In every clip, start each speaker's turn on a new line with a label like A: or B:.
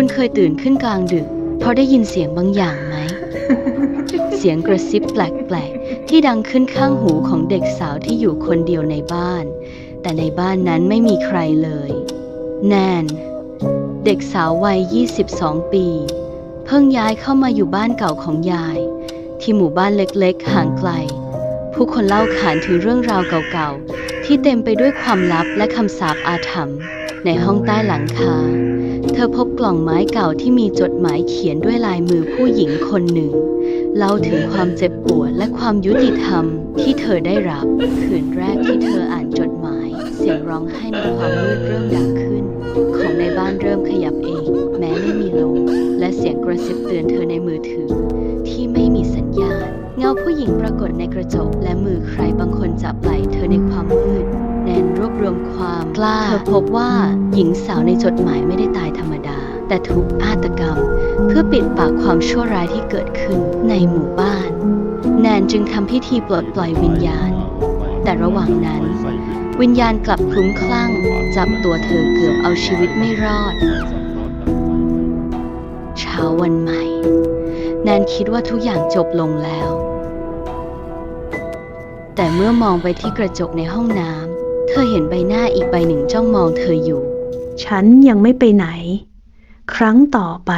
A: คุณเคยตื่นขึ้นกลางดึก เพราะได้ยินเสียงบางอย่างไหม เสียงกระซิบแปลกๆ ที่ดังขึ้นข้างหูของเด็กสาวที่อยู่คนเดียวในบ้าน แต่ในบ้านนั้นไม่มีใครเลย แนน เด็กสาววัย 22 ปี เพิ่งย้ายเข้ามาอยู่บ้านเก่าของยาย ที่หมู่บ้านเล็กๆ ห่างไกล ผู้คนเล่าขานถึงเรื่องราวเก่าๆ ที่เต็มไปด้วยความลับและคำสาปอาถรรพ์ในห้องใต้หลังคาเธอพบกล่องไม้เก่าที่มีจดหมายเขียนด้วยลายมือผู้หญิงคนหนึ่ง เล่าถึงความเจ็บปวดและความยุติธรรมที่เธอได้รับ คืนแรกที่เธออ่านจดหมาย เสียงร้องไห้ในความมืดเริ่มดังขึ้น ของในบ้านเริ่มขยับเอง แม้ไม่มีลมและเสียงกระซิบเตือนเธอในมือถือ ที่ไม่มีสัญญาณ เงาผู้หญิงปรากฏในกระจกและมือใครบางคนจับ ความกล้าเธอพบว่าหญิงสาวในจดหมายไม่ได้ตายธรรมดา แต่ถูกฆาตกรรม เพื่อปิดปากความชั่วร้ายที่เกิดขึ้นในหมู่บ้าน แนนจึงทำพิธีปลดปล่อยวิญญาณ แต่ระหว่างนั้น วิญญาณกลับคลุ้มคลั่ง จับตัวเธอเกือบเอาชีวิตไม่รอด เช้าวันใหม่ แนนคิดว่าทุกอย่างจบลงแล้ว แต่เมื่อมองไปที่กระจกในห้องน้ำ เธอเห็นใบหน้าอีกใบหนึ่งจ้องมองเธออยู่
B: ฉันยังไม่ไปไหน ครั้งต่อไป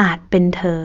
B: อาจเป็นเธอ